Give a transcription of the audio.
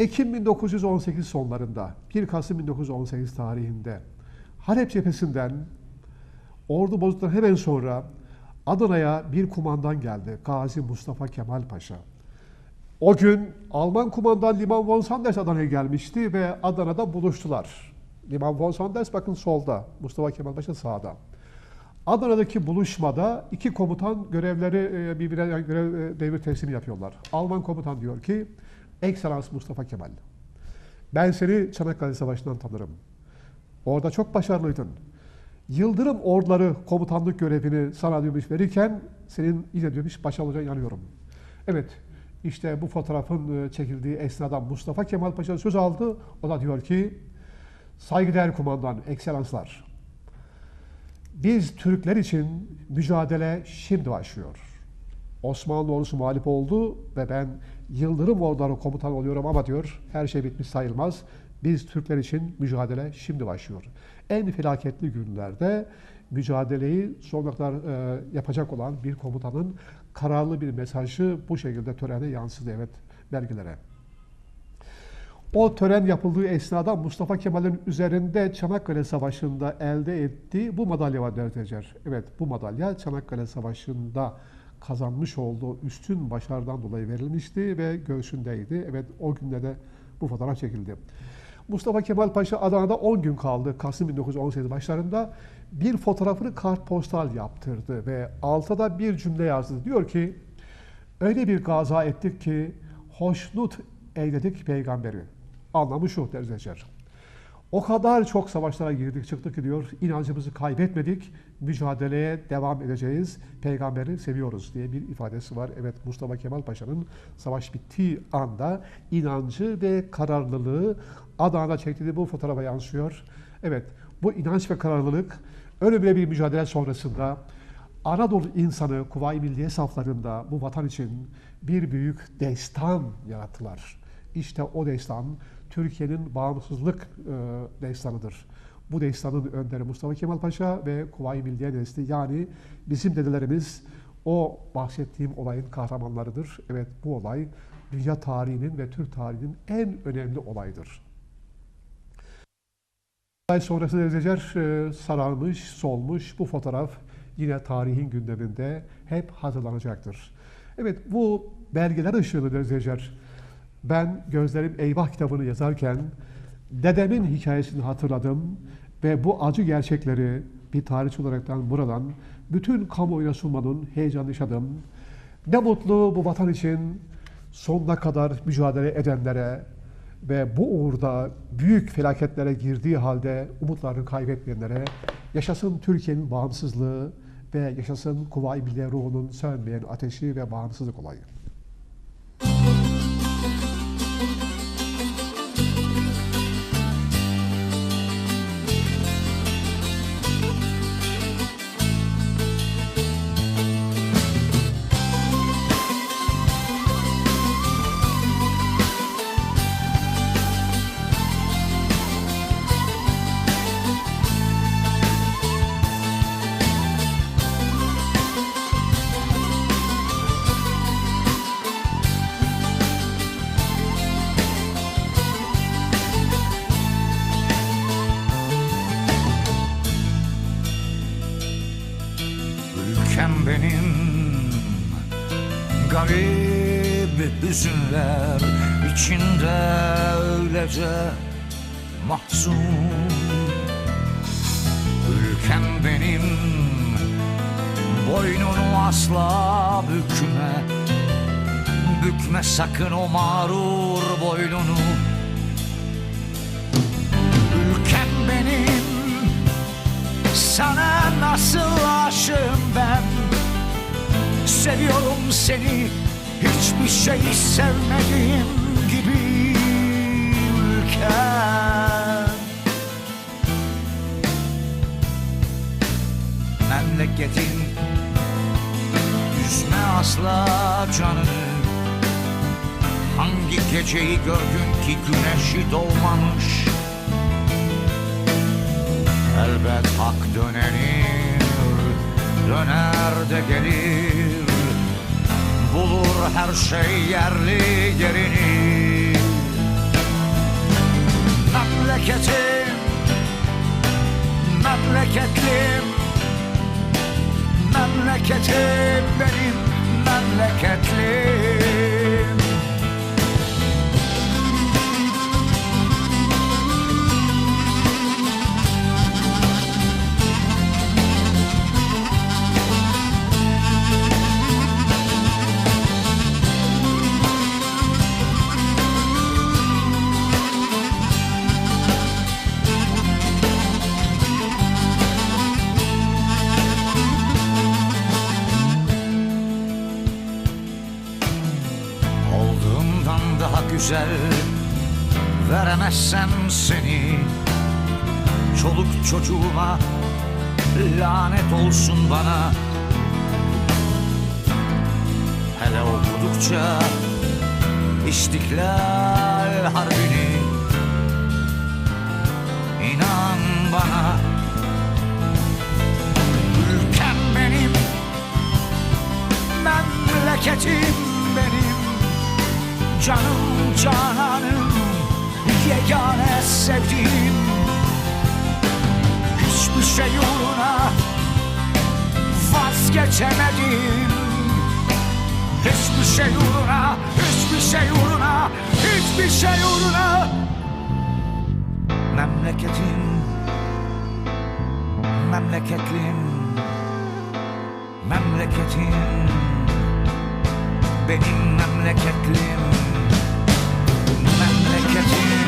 Ekim 1918 sonlarında, 1 Kasım 1918 tarihinde Halep cephesinden ordu bozduktan hemen sonra Adana'ya bir kumandan geldi. Gazi Mustafa Kemal Paşa. O gün Alman kumandan Liman von Sanders Adana'ya gelmişti ve Adana'da buluştular. Liman von Sanders bakın solda, Mustafa Kemal Paşa sağda. Adana'daki buluşmada iki komutan görevleri e, birbirine görev e, devir teslimi yapıyorlar. Alman komutan diyor ki, Ekselans Mustafa Kemal, ben seni Çanakkale Savaşı'ndan tanırım. Orada çok başarılıydın. Yıldırım orduları komutanlık görevini sana diyormuş verirken senin yine diyormuş başarılı olacağına inanıyorum. Evet, işte bu fotoğrafın e, çekildiği esnada Mustafa Kemal Paşa söz aldı. O da diyor ki, saygıdeğer kumandan, ekselanslar, biz Türkler için mücadele şimdi başlıyor. Osmanlı ordusu mağlup oldu ve ben Yıldırım orduları komutan oluyorum ama diyor her şey bitmiş sayılmaz. Biz Türkler için mücadele şimdi başlıyor. En felaketli günlerde mücadeleyi sonuna kadar e, yapacak olan bir komutanın kararlı bir mesajı bu şekilde törene yansıdı evet belgelere. O tören yapıldığı esnada Mustafa Kemal'in üzerinde Çanakkale Savaşı'nda elde ettiği bu madalya var izleyiciler. Evet bu madalya Çanakkale Savaşı'nda kazanmış olduğu üstün başarıdan dolayı verilmişti ve göğsündeydi. Evet o günde de bu fotoğraf çekildi. Mustafa Kemal Paşa Adana'da 10 gün kaldı. Kasım 1918 başlarında bir fotoğrafını kartpostal yaptırdı ve altta bir cümle yazdı. Diyor ki, öyle bir gaza ettik ki hoşnut eyledik peygamberi. Anlamı şu izleyiciler. O kadar çok savaşlara girdik çıktık diyor, inancımızı kaybetmedik, mücadeleye devam edeceğiz, peygamberi seviyoruz diye bir ifadesi var. Evet Mustafa Kemal Paşa'nın savaş bittiği anda inancı ve kararlılığı Adana'da çektiği bu fotoğrafa yansıyor. Evet bu inanç ve kararlılık öyle bir mücadele sonrasında Anadolu insanı Kuvayi Milliye saflarında bu vatan için bir büyük destan yarattılar. İşte o destan Türkiye'nin bağımsızlık e, destanıdır. Bu destanın önderi Mustafa Kemal Paşa ve Kuvayi Milliye Nesli yani bizim dedelerimiz o bahsettiğim olayın kahramanlarıdır. Evet bu olay dünya tarihinin ve Türk tarihinin en önemli olaydır. Olay sonrası dereceler e, sararmış, solmuş. Bu fotoğraf yine tarihin gündeminde hep hatırlanacaktır. Evet bu belgeler ışığında dereceler ben Gözlerim Eyvah kitabını yazarken dedemin hikayesini hatırladım ve bu acı gerçekleri bir tarihçi olaraktan buradan bütün kamuoyuna sunmanın heyecanını yaşadım. Ne mutlu bu vatan için sonuna kadar mücadele edenlere ve bu uğurda büyük felaketlere girdiği halde umutlarını kaybetmeyenlere yaşasın Türkiye'nin bağımsızlığı ve yaşasın Kuvayi Milliye ruhunun sönmeyen ateşi ve bağımsızlık olayı. Garip hüzünler içinde öylece mahzun. Ülkem benim Boynunu asla bükme. Bükme sakın o mağrur boynunu. Ülkem benim sana nasıl aşığım ben Seviyorum seni. Hiçbir şey sevmediğim gibi ülkem. Memleketin Üzme asla canını. Hangi geceyi gördün ki güneşi doğmamış? Elbet hak dönenir, döner de gelir bulur her şey yerli yerini. Memleketim, memleketlim. Memleketim benim memleketlim. Güzel veremezsem seni Çoluk çocuğuma lanet olsun bana. Hele okudukça İstiklal Harbi'ni inan bana. Ülkem benim Memleketim benim Canım cananım Yegane sevdiğim Hiçbir şey uğruna Vazgeçemedim. Hiçbir şey uğruna Hiçbir şey uğruna Hiçbir şey uğruna. Memleketim Memleketlim. Memleketim benim memleketlim Thank you.